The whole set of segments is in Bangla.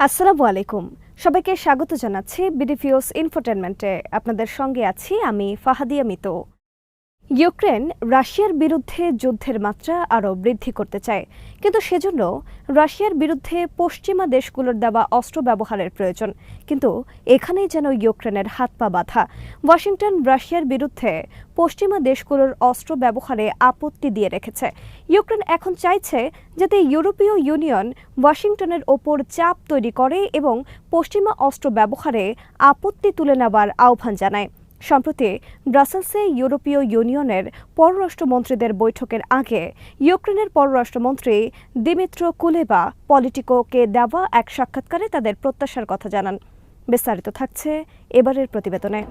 আসসালামু আলাইকুম। সবাইকে স্বাগত জানাচ্ছি বিডিফিওস ইনফোটেনমেন্টে। আপনাদের সঙ্গে আছি আমি ফাহাদিয়া মিতো। ইউক্রেন রাশিয়ার বিরুদ্ধে যুদ্ধের মাত্রা আরও বৃদ্ধি করতে চায়। কিন্তু সেজন্য রাশিয়ার বিরুদ্ধে পশ্চিমা দেশগুলোর দেওয়া অস্ত্র ব্যবহারের প্রয়োজন। কিন্তু এখানেই যেন ইউক্রেনের হাত পা বাঁধা। ওয়াশিংটন রাশিয়ার বিরুদ্ধে পশ্চিমা দেশগুলোর অস্ত্র ব্যবহারে আপত্তি দিয়ে রেখেছে। ইউক্রেন এখন চাইছে যাতে ইউরোপীয় ইউনিয়ন ওয়াশিংটনের ওপর চাপ তৈরি করে এবং পশ্চিমা অস্ত্র ব্যবহারে আপত্তি তুলে নেওয়ার আহ্বান জানায়। সম্প্রতি ব্রাসেলসে ইউরোপীয় ইউনিয়নের পররাষ্ট্রমন্ত্রীদের বৈঠকের আগে ইউক্রেনের পররাষ্ট্রমন্ত্রী দিমিত্র কুলেবা পলিটিকোকে দেওয়া এক সাক্ষাৎকারে তাদের প্রত্যাশার কথা জানান। বিস্তারিত থাকছে এবারের প্রতিবেদনে।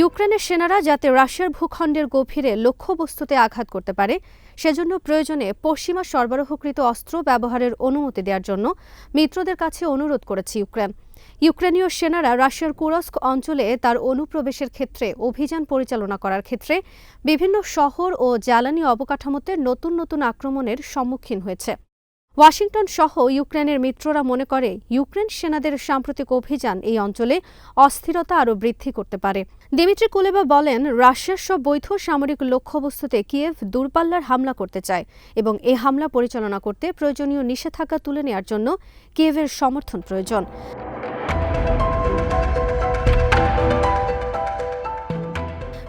ইউক্রেনের সেনারা যাতে রাশিয়ার ভূখণ্ডের গভীরে লক্ষ্যবস্তুতে আঘাত করতে পারে, সেজন্য প্রয়োজনে পশ্চিমা সরবরাহকৃত অস্ত্র ব্যবহারের অনুমতি দেওয়ার জন্য মিত্রদের কাছে অনুরোধ করেছে ইউক্রেন। ইউক্রেনীয় সেনারা রাশিয়ার কুরস্ক অঞ্চলে তার অনুপ্রবেশের ক্ষেত্রে অভিযান পরিচালনা করার ক্ষেত্রে বিভিন্ন শহর ও জ্বালানি অবকাঠামোতে নতুন নতুন আক্রমণের সম্মুখীন হয়েছে। ওয়াশিংটন সহ ইউক্রেনের মিত্ররা মনে করে, ইউক্রেন সেনাদের সাম্প্রতিক অভিযান এই অঞ্চলে অস্থিরতা আরও বৃদ্ধি করতে পারে। দিমিত্রি কুলেবা বলেন, রাশিয়ার সব বৈধ সামরিক লক্ষ্যবস্তুতে কিয়েভ দূরপাল্লার হামলা করতে চায় এবং এ হামলা পরিচালনা করতে প্রয়োজনীয় নিষেধাজ্ঞা তুলে নেওয়ার জন্য কিয়েভের সমর্থন প্রয়োজন।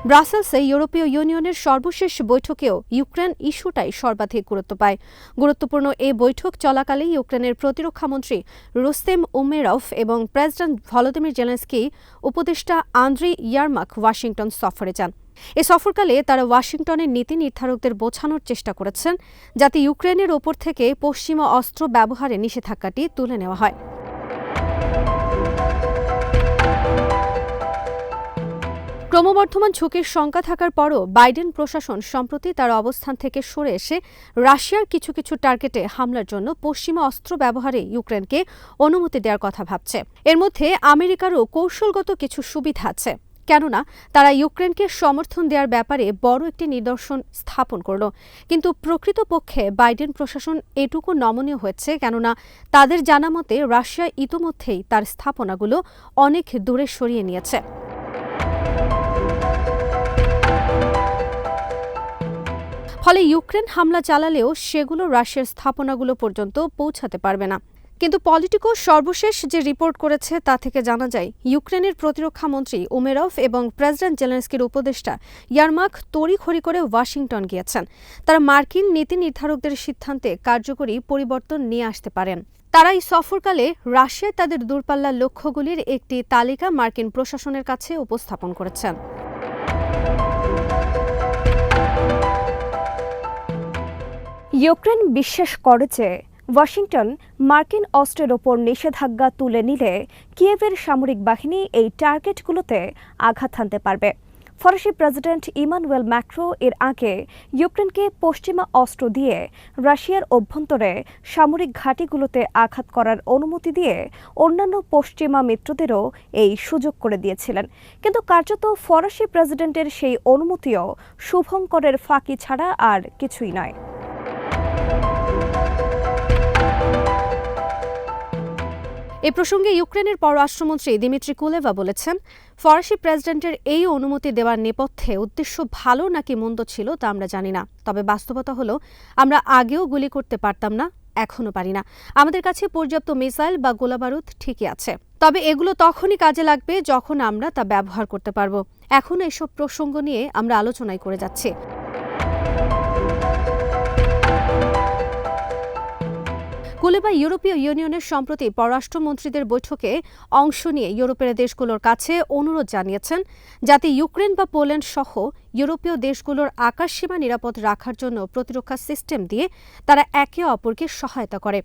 ব্রাসেলসে ইউরোপীয় ইউনিয়নের সর্বশেষ বৈঠকেও ইউক্রেন ইস্যুটাই সর্বাধিক গুরুত্ব পায়। গুরুত্বপূর্ণ এই বৈঠক চলাকালে ইউক্রেনের প্রতিরক্ষামন্ত্রী রুস্তেম উমেরফ এবং প্রেসিডেন্ট ভলোদিমির জেলেন্সকি উপদেষ্টা আন্দ্রি ইয়ারমাক ওয়াশিংটন সফরে যান। এ সফরকালে তারা ওয়াশিংটনের নীতি নির্ধারকদের বোঝানোর চেষ্টা করেছেন, যাতে ইউক্রেনের ওপর থেকে পশ্চিমা অস্ত্র ব্যবহারে নিষেধাজ্ঞাটি তুলে নেওয়া হয়। ক্রমবর্ধমান ঝুঁকির শঙ্কা থাকার পরও বাইডেন প্রশাসন সম্প্রতি তার অবস্থান থেকে সরে এসে রাশিয়ার কিছু কিছু টার্গেটে হামলার জন্য পশ্চিমা অস্ত্র ব্যবহারে ইউক্রেনকে অনুমতি দেওয়ার কথা ভাবছে। এর মধ্যে আমেরিকারও কৌশলগত কিছু সুবিধা আছে। কেননা, তারা ইউক্রেনকে সমর্থন দেওয়ার ব্যাপারে বড় একটি নিদর্শন স্থাপন করল। কিন্তু প্রকৃতপক্ষে বাইডেন প্রশাসন এটুকু নমনীয় হয়েছে, কেননা তাদের জানা মতে রাশিয়া ইতোমধ্যেই তার স্থাপনাগুলো অনেক দূরে সরিয়ে নিয়েছে। ফলে ইউক্রেন হামলা চালালেও সেগুলো রাশিয়ার স্থাপনাগুলো পর্যন্ত পৌঁছাতে পারবে না। কিন্তু পলিটিকো সর্বশেষ যে রিপোর্ট করেছে তা থেকে জানা যায়, ইউক্রেনের প্রতিরক্ষা মন্ত্রী উমেরভ এবং প্রেসিডেন্ট জেলেন্সকির উপদেষ্টা ইয়ারমাক তড়িঘড়ি করে ওয়াশিংটন গিয়েছেন। তারা মার্কিন নীতি নির্ধারকদের সিদ্ধান্তে কার্যকরী পরিবর্তন নিয়ে আসতে পারেন। তারা এই সফরকালে রাশিয়ায় তাদের দূরপাল্লার লক্ষ্যগুলির একটি তালিকা মার্কিন প্রশাসনের কাছে উপস্থাপন করেছেন। ইউক্রেন বিশ্বাস করে যে ওয়াশিংটন মার্কিন অস্ত্রের ওপর নিষেধাজ্ঞা তুলে নিলে কিয়েভের সামরিক বাহিনী এই টার্গেটগুলোতে আঘাত হানতে পারবে। ফরাসি প্রেসিডেন্ট ইমানুয়েল ম্যাক্রো এর আগে ইউক্রেনকে পশ্চিমা অস্ত্র দিয়ে রাশিয়ার অভ্যন্তরে সামরিক ঘাঁটিগুলোতে আঘাত করার অনুমতি দিয়ে অন্যান্য পশ্চিমা মিত্রদেরও এই সুযোগ করে দিয়েছিলেন। কিন্তু কার্যত ফরাসি প্রেসিডেন্টের সেই অনুমতিও শুভঙ্করের ফাঁকি ছাড়া আর কিছুই নয়। এ প্রসঙ্গে ইউক্রেনের পররাষ্ট্রমন্ত্রী দিমিত্রি কুলেভা বলেছেন, ফরাসি প্রেসিডেন্টের এই অনুমতি দেওয়ার নেপথ্যে উদ্দেশ্য ভালো নাকি মন্দ ছিল তা আমরা জানি না। তবে বাস্তবতা হলো, আমরা আগেও গুলি করতে পারতাম না, এখনও পারি না। আমাদের কাছে পর্যাপ্ত মিসাইল বা গোলাবারুদ ঠিকই আছে। তবে এগুলো তখনই কাজে লাগবে যখন আমরা তা ব্যবহার করতে পারব। এখন এসব প্রসঙ্গ নিয়ে আমরা আলোচনায় করে যাচ্ছি। কুলেবা ইউরোপীয় ইউনিয়নের সম্প্রতি পররাষ্ট্রমন্ত্রীদের বৈঠকে অংশ নিয়ে ইউরোপের দেশগুলোর কাছে অনুরোধ জানিয়েছেন, যাতে ইউক্রেন বা পোল্যান্ড সহ ইউরোপীয় দেশগুলোর আকাশসীমা নিরাপদ রাখার জন্য প্রতিরক্ষা সিস্টেম দিয়ে তারা একে অপরকে সহায়তা করে।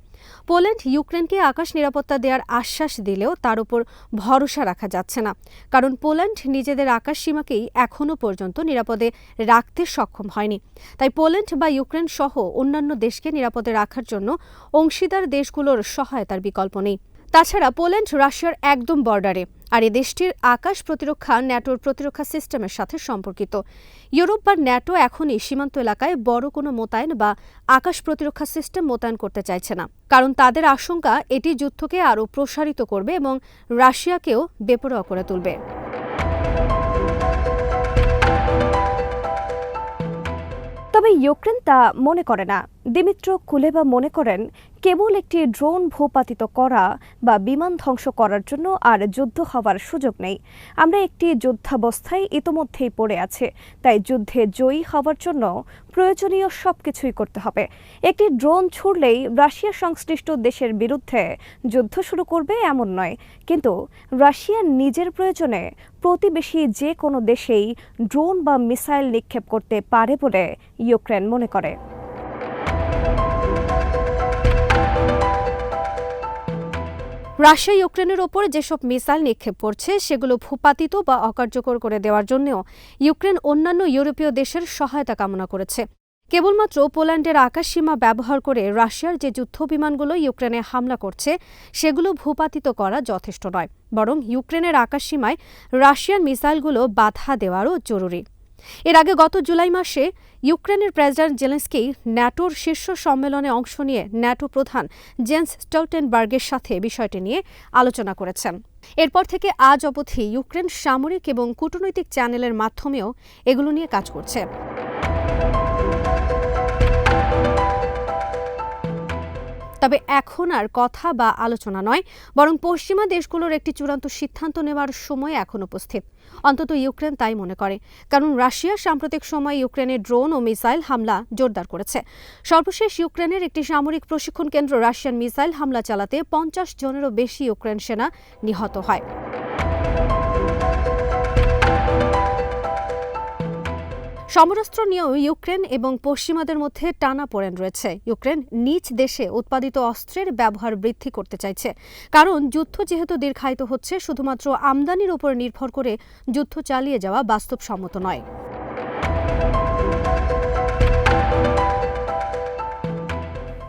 পোল্যান্ড ইউক্রেনকে আকাশ নিরাপত্তা দেওয়ার আশ্বাস দিলেও তার উপর ভরসা রাখা যাচ্ছে না। কারণ পোল্যান্ড নিজেদের আকাশ সীমাকেই এখনও পর্যন্ত নিরাপদে রাখতে সক্ষম হয়নি। তাই পোল্যান্ড বা ইউক্রেন সহ অন্যান্য দেশকে নিরাপদে রাখার জন্য অংশীদার দেশগুলোর সহায়তার বিকল্প নেই। তাছাড়া পোল্যান্ড, রাশিয়ার একদম বর্ডারে, আর এ দেশটির আকাশ প্রতিরক্ষা, ন্যাটোর প্রতিরক্ষা সিস্টেমের সাথে সম্পর্কিত। ইউরোপ বা ন্যাটো এখনই সীমান্ত এলাকায় বড় কোনো মোতায়েন বা আকাশ প্রতিরক্ষা সিস্টেম মোতায়েন করতে চাইছে না। কারণ তাদের আশঙ্কা, এটি যুদ্ধকে আরও প্রসারিত করবে এবং রাশিয়াকেও বেপরোয়া করে তুলবে। তবে ইউক্রেন তা মনে করে না। দিমিত্র কুলেবা মনে করেন, কেবল একটি ড্রোন ভূপাতিত করা বা বিমান ধ্বংস করার জন্য আর যুদ্ধ হওয়ার সুযোগ নেই। আমরা একটি যুদ্ধাবস্থায় ইতোমধ্যেই পড়ে আছে, তাই যুদ্ধে জয়ী হওয়ার জন্য প্রয়োজনীয় সবকিছুই করতে হবে। একটি ড্রোন ছুড়লেই রাশিয়া সংশ্লিষ্ট দেশের বিরুদ্ধে যুদ্ধ শুরু করবে এমন নয়, কিন্তু রাশিয়া নিজের প্রয়োজনে প্রতিবেশী যে কোনো দেশেই ড্রোন বা মিসাইল নিক্ষেপ করতে পারে বলে ইউক্রেন মনে করে। রাশিয়া ইউক্রেনের ওপর যেসব মিসাইল নিক্ষেপ করছে, সেগুলো ভূপাতিত বা অকার্যকর করে দেওয়ার জন্যও ইউক্রেন অন্যান্য ইউরোপীয় দেশের সহায়তা কামনা করেছে। কেবলমাত্র পোল্যান্ডের আকাশসীমা ব্যবহার করে রাশিয়ার যে যুদ্ধ বিমানগুলো ইউক্রেনে হামলা করছে, সেগুলো ভূপাতিত করা যথেষ্ট নয়, বরং ইউক্রেনের আকাশসীমায় রাশিয়ার মিসাইলগুলো বাধা দেওয়ারও জরুরি। এর আগে গত জুলাই মাসে ইউক্রেনের প্রেসিডেন্ট জেলেন্সকি ন্যাটোর শীর্ষ সম্মেলনে অংশ নিয়ে ন্যাটো প্রধান জেন্স স্টলটেনবার্গের সাথে বিষয়টি নিয়ে আলোচনা করেছেন। এরপর থেকে আজ অবধি ইউক্রেন সামরিক এবং কূটনৈতিক চ্যানেলের মাধ্যমেও এগুলো নিয়ে কাজ করছে। তবে এখন আর কথা বা আলোচনা নয়, বরং পশ্চিমা দেশগুলোর একটি চূড়ান্ত সিদ্ধান্ত নেওয়ার সময় এখন উপস্থিত। অন্তত ইউক্রেন তাই মনে করে, কারণ রাশিয়া সাম্প্রতিক সময়ে ইউক্রেনের ড্রোন ও মিসাইল হামলা জোরদার করেছে। সর্বশেষ ইউক্রেনের একটি সামরিক প্রশিক্ষণ কেন্দ্র রাশিয়ান মিসাইল হামলা চালাতে পঞ্চাশ জনেরও বেশি ইউক্রেন সেনা নিহত হয়। সমরাস্ত্র নিয়েও ইউক্রেন এবং পশ্চিমাদের মধ্যে টানা পড়েন রয়েছে। ইউক্রেন নিজ দেশে উৎপাদিত অস্ত্রের ব্যবহার বৃদ্ধি করতে চাইছে। কারণ যুদ্ধ যেহেতু দীর্ঘায়িত হচ্ছে, শুধুমাত্র আমদানির উপর নির্ভর করে যুদ্ধ চালিয়ে যাওয়া বাস্তবসম্মত নয়।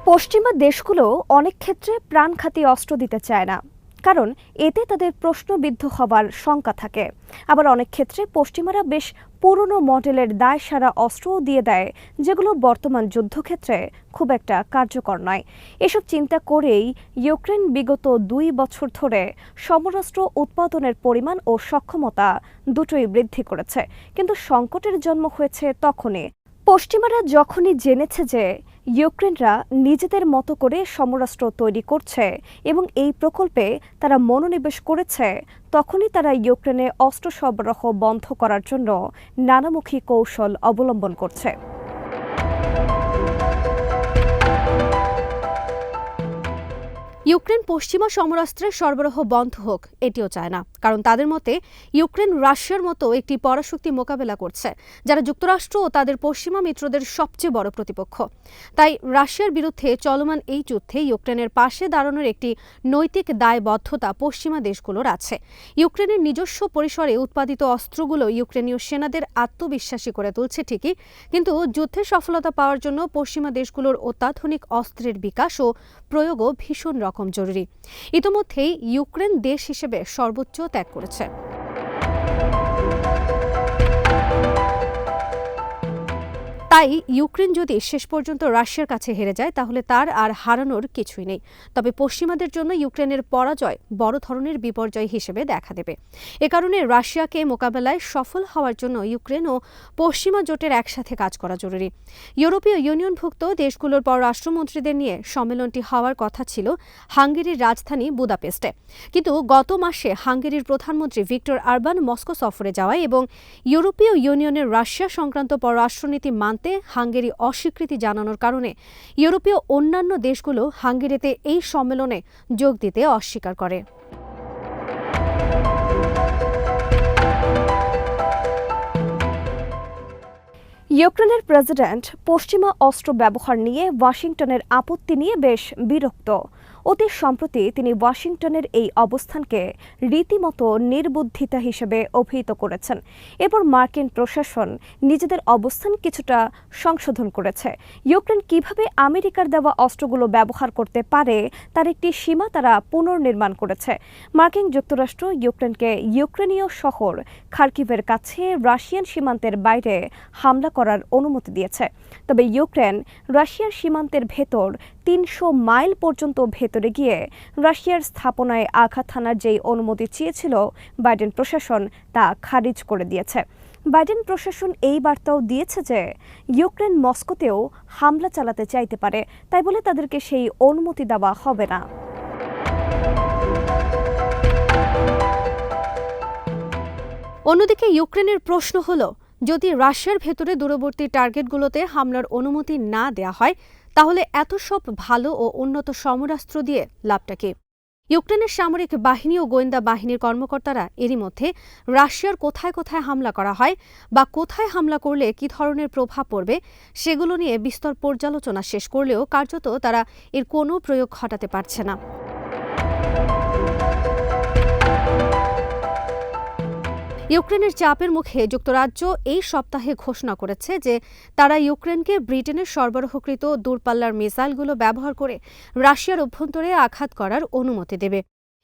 পশ্চিমা দেশগুলো অনেক ক্ষেত্রে প্রাণঘাতী অস্ত্র দিতে চায় না। কারণ এতে তাদের প্রশ্নবিদ্ধ হবার শঙ্কা থাকে। আবার অনেক ক্ষেত্রে পশ্চিমারা বেশ পুরনো মডেলের দায় সারা অস্ত্রও দিয়ে দেয়, যেগুলো বর্তমান যুদ্ধক্ষেত্রে খুব একটা কার্যকর নয়। এসব চিন্তা করেই ইউক্রেন বিগত দুই বছর ধরে সমরাস্ত্র উৎপাদনের পরিমাণ ও সক্ষমতা দুটোই বৃদ্ধি করেছে। কিন্তু সংকটের জন্ম হয়েছে তখনই। পশ্চিমারা যখনই জেনেছে যে ইউক্রেনরা নিজেদের মতো করে সমরাষ্ট্র তৈরি করছে এবং এই প্রকল্পে তারা মনোনিবেশ করেছে। তখনই তারা ইউক্রেনে অস্ত্র সরবরাহ বন্ধ করার জন্য নানামুখী কৌশল অবলম্বন করছে। ইউক্রেন পশ্চিমা সমরাস্ত্রের সরবরাহ বন্ধ হোক, এটিও চায় না। কারণ তাদের মতে, ইউক্রেন রাশিয়ার মতো একটি পরাশক্তি মোকাবেলা করছে, যারা যুক্তরাষ্ট্র ও তাদের পশ্চিমা মিত্রদের সবচেয়ে বড় প্রতিপক্ষ। তাই রাশিয়ার বিরুদ্ধে চলমান এই যুদ্ধে ইউক্রেনের পাশে দাঁড়ানোর একটি নৈতিক দায়বদ্ধতা পশ্চিমা দেশগুলোর আছে। ইউক্রেনের নিজস্ব পরিসরে উৎপাদিত অস্ত্রগুলো ইউক্রেনীয় সেনাদের আত্মবিশ্বাসী করে তুলছে ঠিকই, কিন্তু যুদ্ধে সফলতা পাওয়ার জন্য পশ্চিমা দেশগুলোর অত্যাধুনিক অস্ত্রের বিকাশ ও প্রয়োগও ভীষণ রকম জরুরি। ইতোমধ্যেই ইউক্রেন দেশ হিসেবে সর্বোচ্চ ত্যাগ করেছে। তাই ইউক্রেন যদি শেষ পর্যন্ত রাশিয়ার কাছে হেরে যায়, তাহলে তার আর হারানোর কিছুই নেই। তবে পশ্চিমাদের জন্য ইউক্রেনের পরাজয় বড় ধরনের বিপর্যয় হিসেবে দেখা দেবে। এ কারণে রাশিয়াকে মোকাবেলায় সফল হওয়ার জন্য ইউক্রেন ও পশ্চিমা জোটের একসাথে কাজ করা জরুরি। ইউরোপীয় ইউনিয়নভুক্ত দেশগুলোর পররাষ্ট্রমন্ত্রীদের নিয়ে সম্মেলনটি হওয়ার কথা ছিল হাঙ্গেরির রাজধানী বুদাপেস্টে। কিন্তু গত মাসে হাঙ্গেরির প্রধানমন্ত্রী ভিক্টর আরবান মস্কো সফরে যাওয়ায় এবং ইউরোপীয় ইউনিয়নের রাশিয়া সংক্রান্ত পররাষ্ট্রনীতি মানতে হাঙ্গেরি অস্বীকৃতি জানানোর কারণে ইউরোপীয় অন্যান্য দেশগুলো হাঙ্গেরিতে এই সম্মেলনে যোগ দিতে অস্বীকার করে। ইউক্রেনের প্রেসিডেন্ট পশ্চিমা অস্ত্র ব্যবহার নিয়ে ওয়াশিংটনের আপত্তি নিয়ে বেশ বিরক্ত। অতি সম্প্রতি তিনি ওয়াশিংটনের এই অবস্থানকে রীতিমতো নির্বুদ্ধিতা হিসেবে অভিহিত করেছেন। এরপর মার্কিন প্রশাসন নিজেদের অবস্থান কিছুটা সংশোধন করেছে। ইউক্রেন কীভাবে আমেরিকার দেওয়া অস্ত্রগুলো ব্যবহার করতে পারে, তার একটি সীমা তারা পুনর্নির্মাণ করেছে। মার্কিন যুক্তরাষ্ট্র ইউক্রেনকে ইউক্রেনীয় শহর খার্কিভের কাছে রাশিয়ান সীমান্তের বাইরে হামলা করার অনুমতি দিয়েছে। তবে ইউক্রেন রাশিয়ার সীমান্তের ভেতর তিনশো মাইল পর্যন্ত ভেতরে গিয়ে রাশিয়ার স্থাপনায় আঘাত হানার যেই অনুমতি চেয়েছিল বাইডেন প্রশাসন, তা খারিজ করে দিয়েছে। বাইডেন প্রশাসন এই বার্তাও দিয়েছে যে, ইউক্রেন মস্কোতেও হামলা চালাতে চাইতে পারে, তাই বলে তাদেরকে সেই অনুমতি দেওয়া হবে না। অন্যদিকে ইউক্রেনের প্রশ্ন হল, যদি রাশিয়ার ভেতরে দূরবর্তী টার্গেটগুলোতে হামলার অনুমতি না দেয়া হয় তাহলে এত সব ভালো ও উন্নত সমরাস্ত্র দিয়ে লাভটা কি? ইউক্রেনের সামরিক বাহিনী ও গোয়েন্দা বাহিনীর কর্মকর্তারা এরই মধ্যে রাশিয়ার কোথায় কোথায় হামলা করা হয় বা কোথায় হামলা করলে কি ধরনের প্রভাব পড়বে সেগুলো নিয়ে বিস্তর পর্যালোচনা শেষ করলেও কার্যত তারা এর কোনো প্রয়োগ ঘটাতে পারছে না। ইউক্রেনের চাপের মুখে যুক্তরাজ্য এই সপ্তাহে ঘোষণা করেছে যে তারা ইউক্রেনকে ব্রিটেনের সরবরাহকৃত দূরপাল্লার মিসাইলগুলো ব্যবহার করে রাশিয়ার অভ্যন্তরে আঘাত করার অনুমতি দেবে।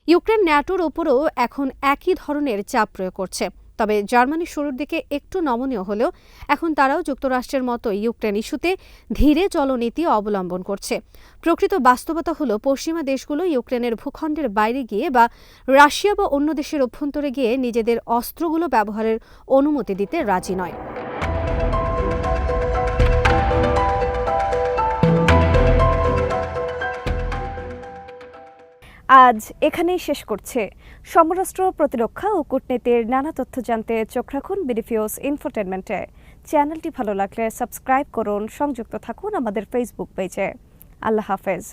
ইউক্রেন ন্যাটোর ওপরও এখন একই ধরনের চাপ প্রয়োগ করছে। তবে জার্মানি শুরুর দিকে একটু নমনীয় হলেও এখন তারাও যুক্তরাষ্ট্রের মতো ইউক্রেন ইস্যুতে ধীরে চলনীতি অবলম্বন করছে। প্রকৃত বাস্তবতা হলো পশ্চিমা দেশগুলো ইউক্রেনের ভূখণ্ডের বাইরে গিয়ে বা রাশিয়া বা অন্য দেশের অভ্যন্তরে গিয়ে নিজেদের অস্ত্রগুলো ব্যবহারের অনুমতি দিতে রাজি নয়। আজ এখানেই শেষ করছে। সমরাষ্ট্র প্রতিরক্ষা ও কূটনীতির নানা তথ্য জানতে চোখ রাখুন বিডিফিওস ইনফোটেনমেন্টে। চ্যানেলটি ভালো লাগলে সাবস্ক্রাইব করুন, সংযুক্ত থাকুন আমাদের ফেসবুক পেজে আল্লাহ হাফেজ।